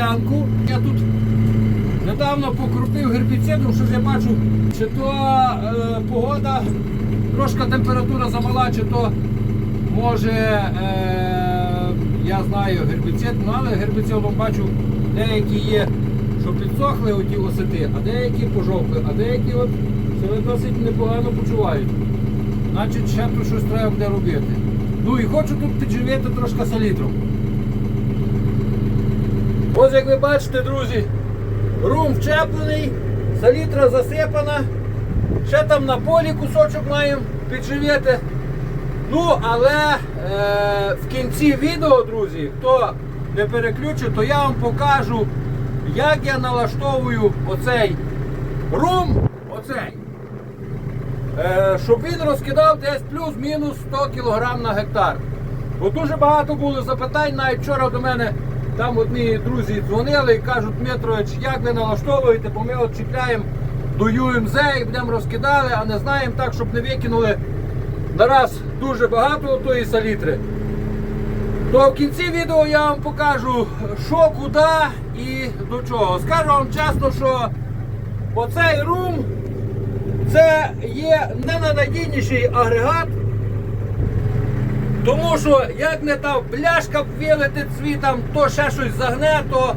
Ділянку. Я тут недавно покрутив гербіцидом, що я бачу, чи то е, погода, трошки температура замала, чи то може е, я знаю гербіцид, ну але гербіцидом бачу, деякі є, що підсохли оті осети, а деякі пожовкли, а деякі от себе досить непогано почувають. Значить, ще щось треба буде робити. Ну і хочу тут підживити трошки салітром. Ось як ви бачите, друзі, рум вчеплений, салітра засипана. Ще там на полі кусочок маємо підживити. Ну, але е, в кінці відео, друзі, хто не переключить, то я вам покажу, як я налаштовую оцей рум, оцей, е, щоб він розкидав десь плюс-мінус 100 кг на гектар. Бо дуже багато було запитань, навіть вчора до мене там одні друзі дзвонили і кажуть, Дмитрович, як ви налаштовуєте, бо ми от до ЮМЗ і будемо розкидали, а не знаємо так, щоб не викинули нараз дуже багато тої салітри. То в кінці відео я вам покажу, що, куди і до чого. Скажу вам чесно, що оцей рум це є ненадійніший агрегат. Тому що як не та пляшка вилетить цвітом, то ще щось загне, то,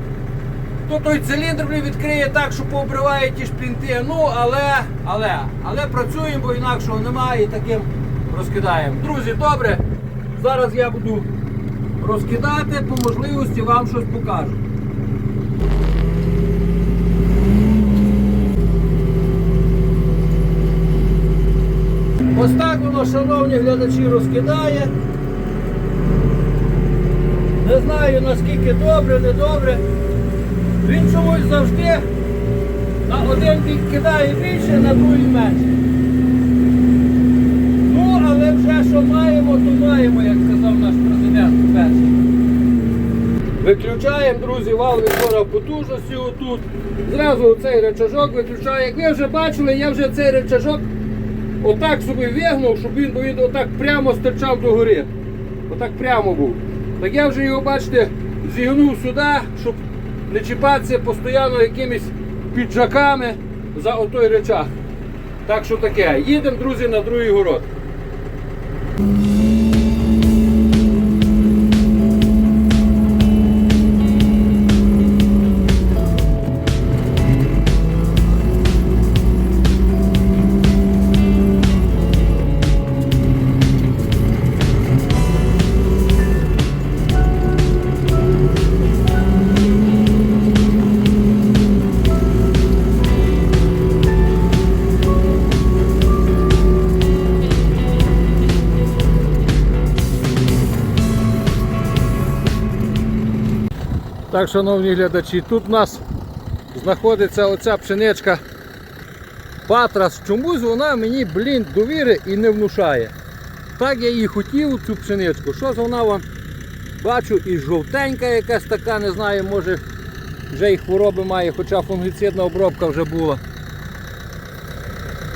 то той циліндр відкриє так, що пообриває ті шплінти. Ну, але, але, але працюємо, бо інакшого немає і таким розкидаємо. Друзі, добре. Зараз я буду розкидати, по можливості вам щось покажу. Ось так воно, шановні глядачі, розкидає. Не знаю наскільки добре, не добре. Він чомусь завжди на один бік кидає більше, на другий менше. Ну, але вже що маємо, то маємо, як сказав наш президент перший. Виключаємо, друзі, вал відбора потужності отут. Зразу цей речажок виключаю. Як ви вже бачили, я вже цей речажок отак собі вигнув, щоб він, він отак прямо стирчав до гори. Отак прямо був. Так я вже його, бачите, зігнув сюди, щоб не чіпатися постійно якимись піджаками за отой речах. Так що таке. Їдемо, друзі, на другий город. Так, шановні глядачі, тут у нас знаходиться оця пшеничка Патрас. Чомусь вона мені, блін, довіри і не внушає. Так я її хотів, цю пшеничку. Що вона вам бачу і жовтенька якась така, не знаю, може вже і хвороби має, хоча фунгіцидна обробка вже була.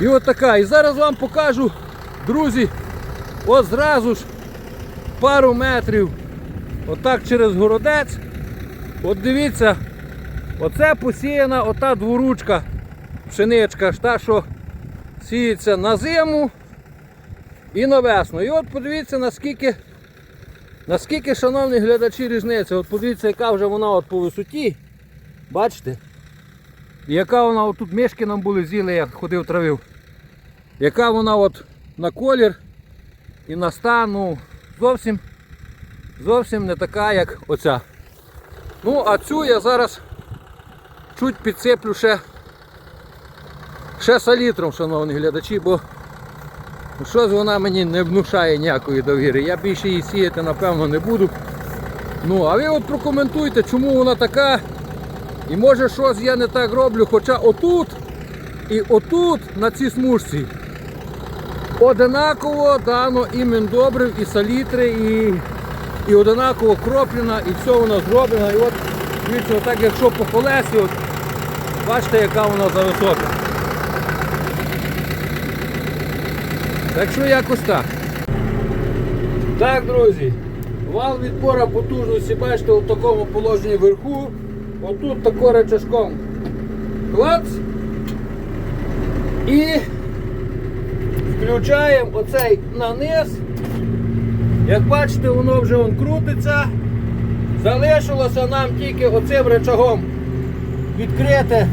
І от така. І зараз вам покажу, друзі, от зразу ж пару метрів, отак через городець. От дивіться, оце посіяна ота дворучка, пшеничка, та, що сіється на зиму і на весну. І от подивіться, наскільки, наскільки, шановні глядачі, різниця. От подивіться, яка вже вона от по висоті. Бачите? І яка вона от тут мішки нам були з'їли, я ходив травив. Яка вона от на колір і на стан, ну, зовсім, зовсім не така, як оця. Ну, а цю я зараз чуть підсиплю ще, ще салітром, шановні глядачі, бо щось вона мені не внушає ніякої довіри. Я більше її сіяти, напевно, не буду. Ну, а ви от прокоментуйте, чому вона така. І може щось я не так роблю, хоча отут і отут на цій смужці одинаково дано і міндобрив, і салітри, і, і одинаково кроплена, і все воно зроблено. І от, дивіться, отак якщо по колесі, от, бачите, яка вона зависока. Так що якось так. Так, друзі, вал відбора потужності, бачите, в такому положенні вверху. Отут тако речашком клац. І включаємо оцей на низ. Як бачите, воно вже он крутиться. Залишилося нам тільки оцим речагом відкрити.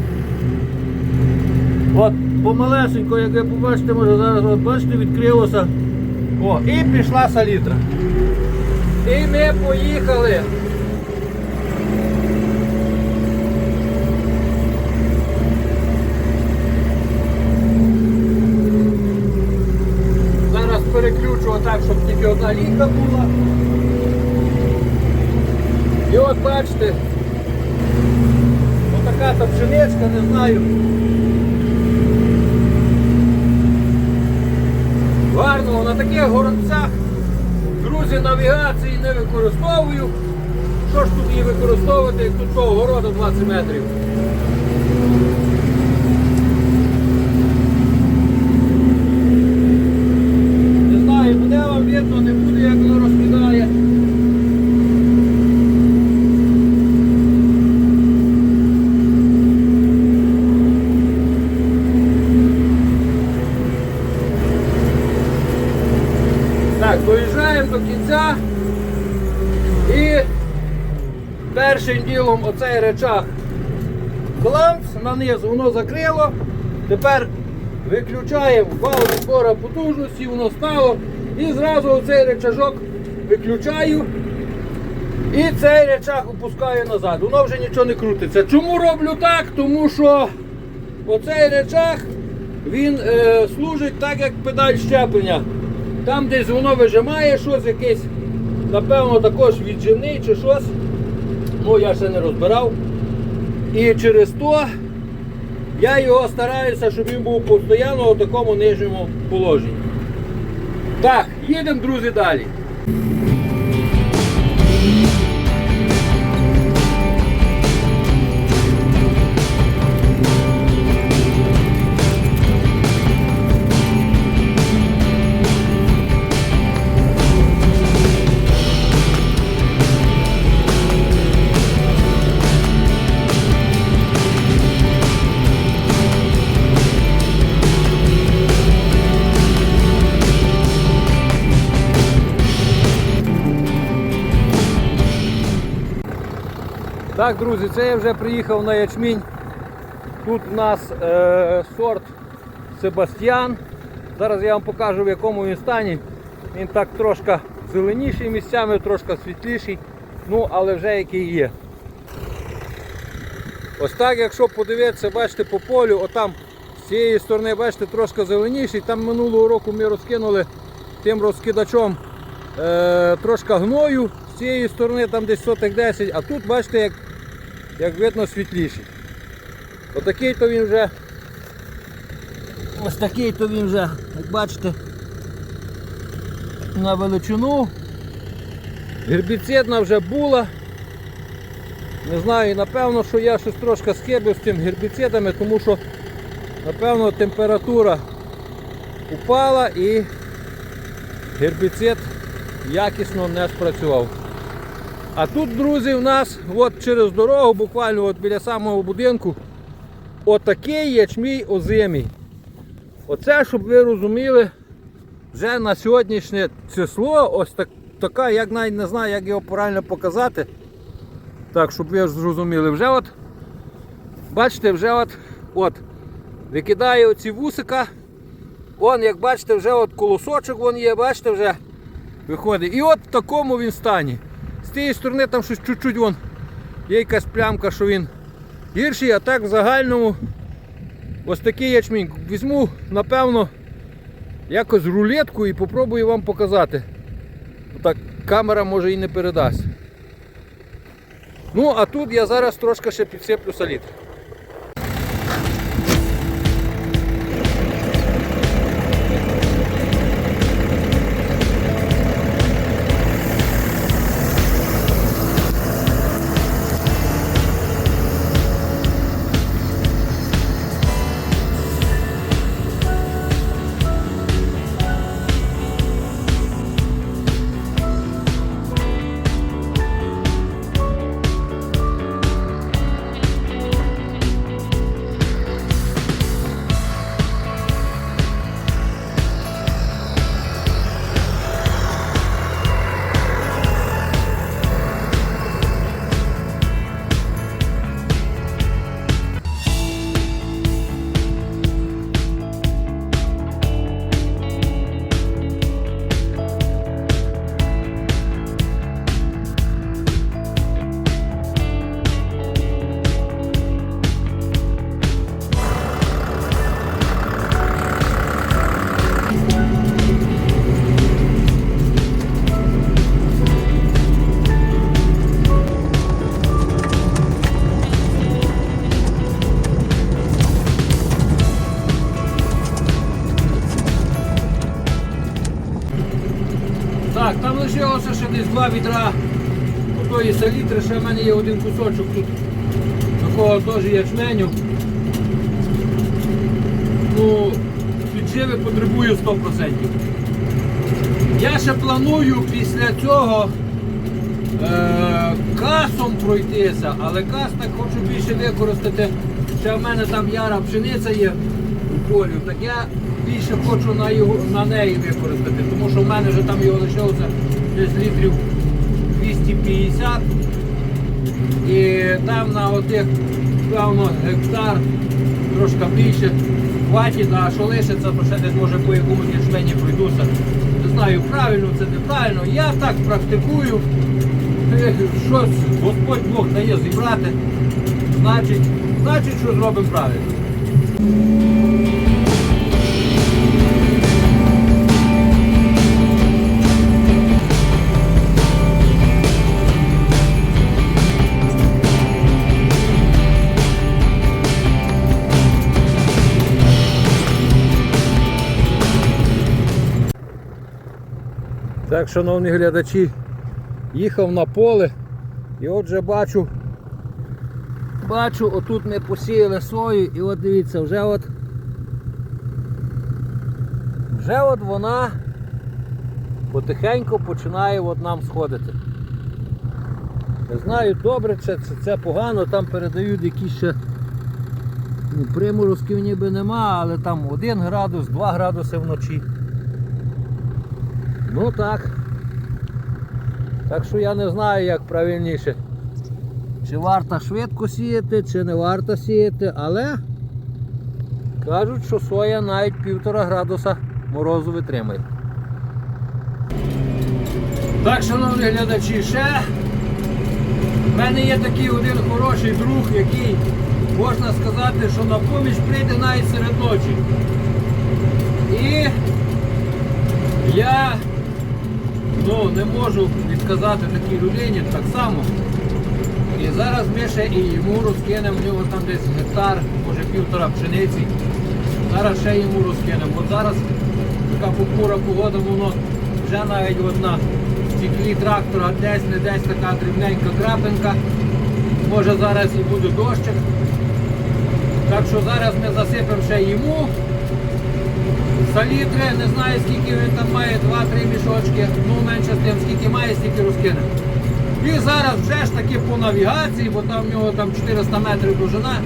От, помалесенько, як ви побачите, може зараз от бачите, відкрилося. О, і пішла салітра. І ми поїхали. Зараз переключу отак, щоб тільки одна лінка була. І от бачите, отака та пшеничка, не знаю. Гарно, на таких горонцях друзі навігації не використовую. Що ж тут її використовувати, як тут того городу 20 метрів? Не знаю, буде вам видно, не буде, як воно розкидає. Так, доїжджаємо до кінця. І першим ділом оцей речах кламс нанизу, воно закрило. Тепер виключаємо вал відбора потужності, воно стало. І зразу оцей речажок виключаю. І цей речах опускаю назад. Воно вже нічого не крутиться. Чому роблю так? Тому що оцей речах він е, служить так, як педаль щеплення. Там десь воно вижимає щось, якийсь, напевно, також віджимний чи щось. Ну, я ще не розбирав. І через то я його стараюся, щоб він був постійно у такому нижньому положенні. Так, їдемо, друзі, далі. Так, друзі, це я вже приїхав на ячмінь. Тут у нас е, сорт Себастьян. Зараз я вам покажу в якому він стані. Він так трошки зеленіший місцями, трошки світліший, ну але вже який є. Ось так, якщо подивитися, бачите, по полю, отам з цієї сторони, бачите, трошки зеленіший. Там минулого року ми розкинули тим розкидачом е, трошки гною. З цієї сторони там десь сотих 10, а тут бачите, як, як видно світліший. Отакий то він вже. Ось такий то він вже, як бачите, на величину. Гербіцидна вже була. Не знаю, напевно, що я щось трошки схибив з тим гербіцидами, тому що, напевно, температура упала і гербіцид якісно не спрацював. А тут, друзі, в нас от через дорогу, буквально от біля самого будинку, отакий ячмій озимий. Оце, щоб ви розуміли, вже на сьогоднішнє число, ось так, така, як навіть не знаю, як його правильно показати. Так, щоб ви зрозуміли, вже от, бачите, вже от, от, викидає оці вусика. Вон, як бачите, вже от колосочок вон є, бачите, вже виходить. І от в такому він стані. Тієї сторони там щось чуть-чуть вон, є якась плямка, що він гірший, а так в загальному ось такий ячмінь. Візьму, напевно, якось рулетку і попробую вам показати. Так камера може і не передасть. Ну, а тут я зараз трошки ще підсиплю салітр. Два відра отої салітри, ще в мене є один кусочок тут такого теж ячменю. Ну, підживи потребую 100%. Я ще планую після цього е, касом пройтися, але кас так хочу більше використати. Ще в мене там яра пшениця є у полю, так я більше хочу на, його, на неї використати, тому що в мене вже там його лишилося десь літрів 250. І там на отих, певно, гектар трошки більше хватить, а що лишиться, то ще десь може по якомусь ячмені пройдуся. Не знаю, правильно це неправильно. Я так практикую. Щось Господь Бог дає зібрати. Значить, значить, що зробимо правильно. Так, шановні глядачі, їхав на поле і отже бачу, бачу, отут ми посіяли сою і от дивіться, вже от вже от вона потихеньку починає от нам сходити. Не знаю, добре чи це, це погано, там передають якісь ще ну, приморозків ніби нема, але там 1 градус, 2 градуси вночі. Ну так. Так що я не знаю, як правильніше. Чи варто швидко сіяти, чи не варто сіяти, але кажуть, що соя навіть півтора градуса морозу витримає. Так, шановні глядачі, ще в мене є такий один хороший друг, який можна сказати, що на поміч прийде навіть серед ночі. І я ну, не можу відказати такій людині так само. І зараз ми ще і йому розкинемо, в нього там десь гектар, може півтора пшениці. Зараз ще йому розкинемо. От зараз така похмура погода, воно вже навіть от на стіклі трактора десь не десь така дрібненька крапинка. Може зараз і буде дощик. Так що зараз ми засипемо ще йому. Салітри, не знаю скільки він там має, 2-3 мішочки, ну менше з тим, скільки має, стільки розкинемо. І зараз вже ж таки по навігації, бо там в нього там 400 метрів довжина.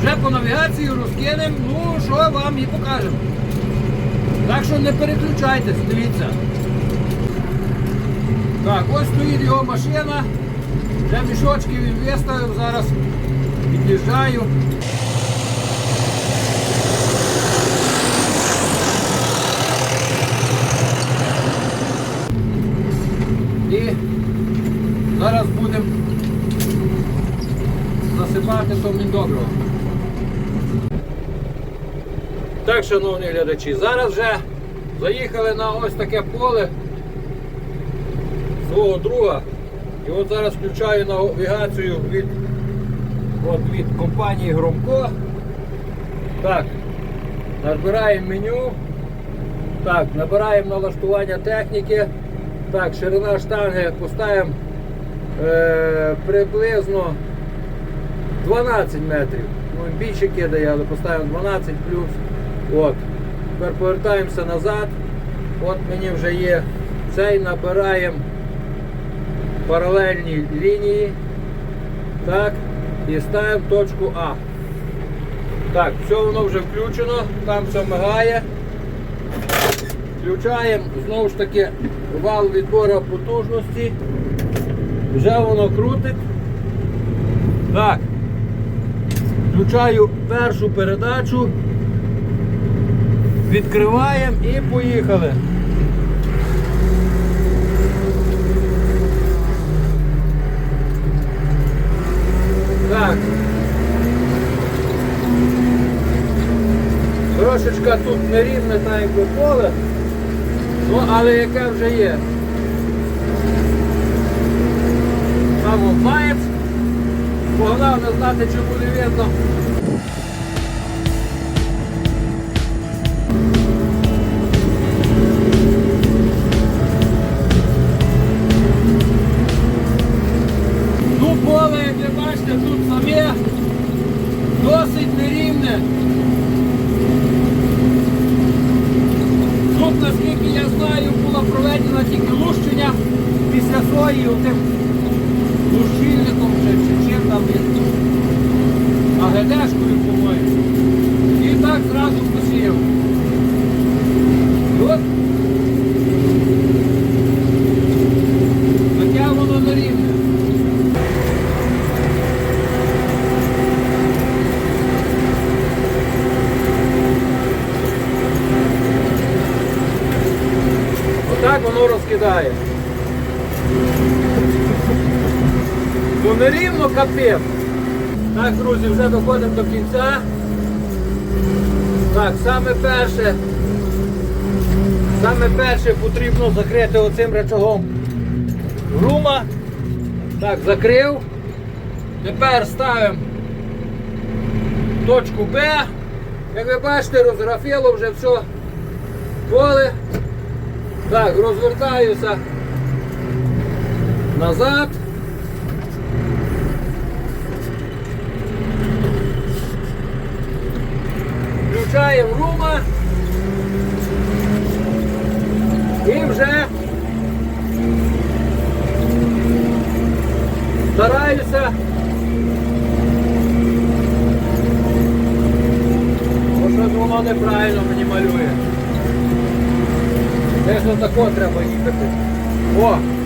Вже по навігації розкинемо, ну що вам і покажемо. Так що не переключайтесь, дивіться. Так, ось стоїть його машина. Вже мішочки він виставив, зараз під'їжджаю. І зараз будемо насипати, то доброго. Так, шановні глядачі, зараз вже заїхали на ось таке поле свого друга. І от зараз включаю навігацію від, от від компанії Громко. Так, набираємо меню. Так, набираємо налаштування техніки. Так, ширина штанги поставимо е, приблизно 12 метрів. Ну, більше кидає, але поставимо 12 плюс. От. Тепер повертаємося назад. От мені вже є цей, набираємо паралельні лінії. Так. І ставимо точку А. Так, все воно вже включено, там все мигає. Включаємо знову ж таки вал відбору потужності. Вже воно крутить. Так. Включаю першу передачу. Відкриваємо і поїхали. Так. Трошечка тут нерівне так якби поле, ну але яке вже є. Он маєць. Погнав не знати, чи буде видно. Отак воно розкидає. Ну нерівно капець. Так, друзі, вже доходимо до кінця. Так, саме перше. Саме перше потрібно закрити оцим речагом рума. Так, закрив. Тепер ставимо точку Б. Як ви бачите, розграфіло вже все поле. Так, розвертаюся назад. Включаємо рума. І вже стараюся. Десь кого треба їхати. О!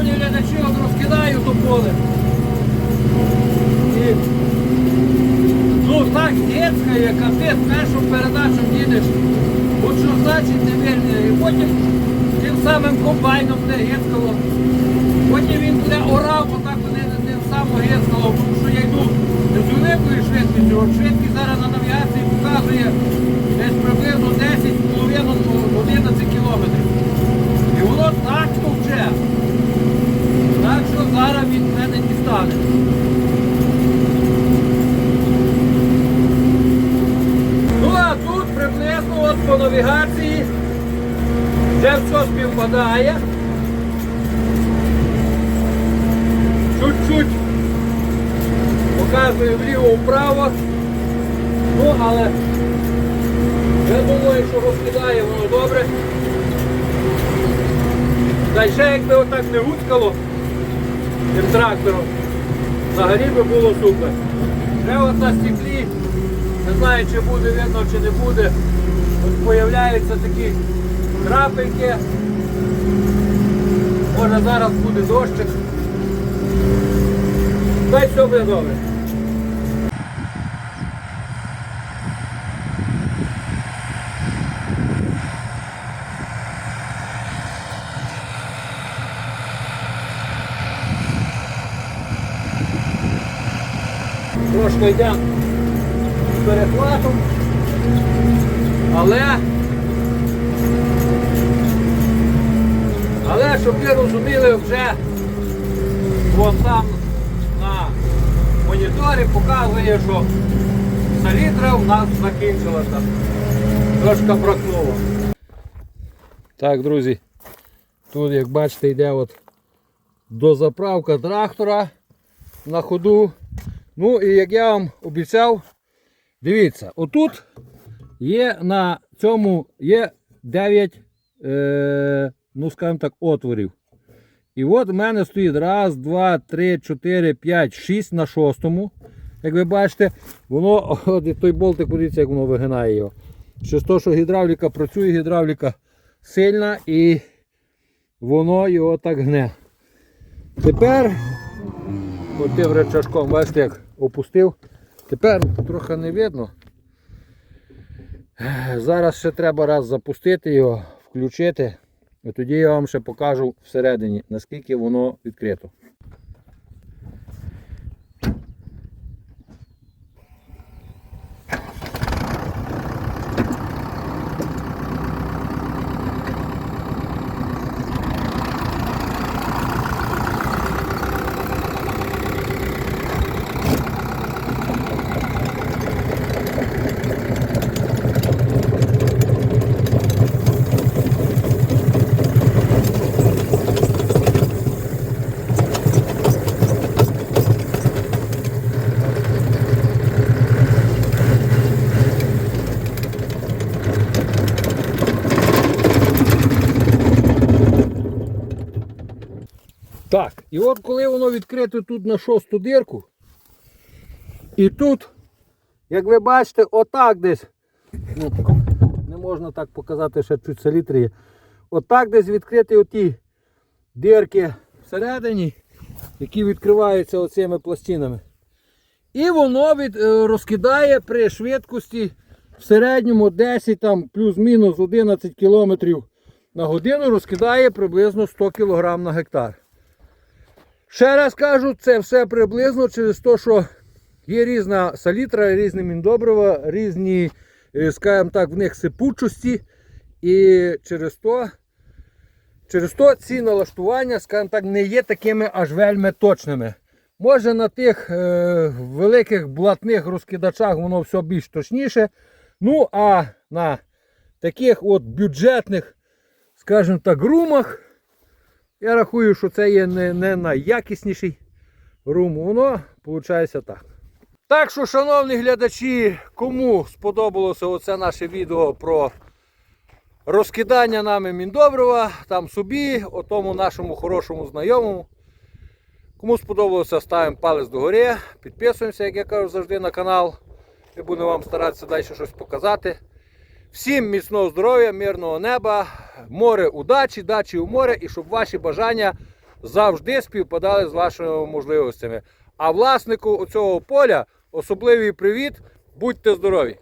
Шановні глядачі, от розкидаю то поле. І, ну так гецькає, капець, першу передачу їдеш. От що значить не вірне. І потім тим самим комбайном буде гецькало. Потім він буде орав, отак буде тим самим гецькало, тому що я йду з великою швидкістю. От швидкість зараз на навігації показує десь приблизно 10,5-11 кілометрів. І воно так товче. Так що зараз він мене дістане. Ну а тут приблизно от по навігації вже все співпадає. Чуть-чуть показує вліво-вправо. Ну, але я думаю, що розкидає воно добре. Та ще якби отак не гуцкало тим трактором, взагалі би було супер. Вже от на стеклі, не знаю чи буде видно, чи не буде. От появляються такі крапельки. Може зараз буде дощик. Дай все буде добре. Трошки йдемо з перехватом. Але, але щоб ви розуміли, вже вон там на моніторі показує, що салітра у нас закінчилася. Трошки бракнуло. Так, друзі, тут як бачите йде от дозаправка трактора на ходу. Ну і як я вам обіцяв, дивіться, отут є на цьому є 9, е, ну скажімо так, отворів. І от в мене стоїть раз, два, три, чотири, п'ять, шість на шостому. Як ви бачите, воно, от той болтик, подивіться, як воно вигинає його. Через те, що гідравліка працює, гідравліка сильна і воно його так гне. Тепер От тим речашком, бачите, як опустив. Тепер трохи не видно. Зараз ще треба раз запустити його, включити. І тоді я вам ще покажу всередині, наскільки воно відкрито. Так, і от коли воно відкрите тут на шосту дирку, і тут, як ви бачите, отак десь, ну, не можна так показати, ще чуть селітри є. Отак десь відкриті оті дирки всередині, які відкриваються оцими пластинами. І воно від, е, розкидає при швидкості в середньому 10 там, плюс-мінус 11 км на годину розкидає приблизно 100 кг на гектар. Ще раз кажу, це все приблизно через те, що є різна салітра, різні міндобрива, різні, е, скажімо так, в них сипучості. І через то, через то ці налаштування, скажімо так, не є такими аж вельми точними. Може на тих е, великих блатних розкидачах воно все більш точніше. Ну а на таких от бюджетних, скажімо так, румах. Я рахую, що це є не, не найякісніший рум. Воно виходить так. Так що, шановні глядачі, кому сподобалося оце наше відео про розкидання нами міндобрива, там собі, отому нашому хорошому знайомому. Кому сподобалося, ставимо палець догори, підписуємося, як я кажу завжди, на канал. І будемо вам старатися далі щось показати. Всім міцного здоров'я, мирного неба, море удачі, дачі у море і щоб ваші бажання завжди співпадали з вашими можливостями. А власнику цього поля особливий привіт, будьте здорові!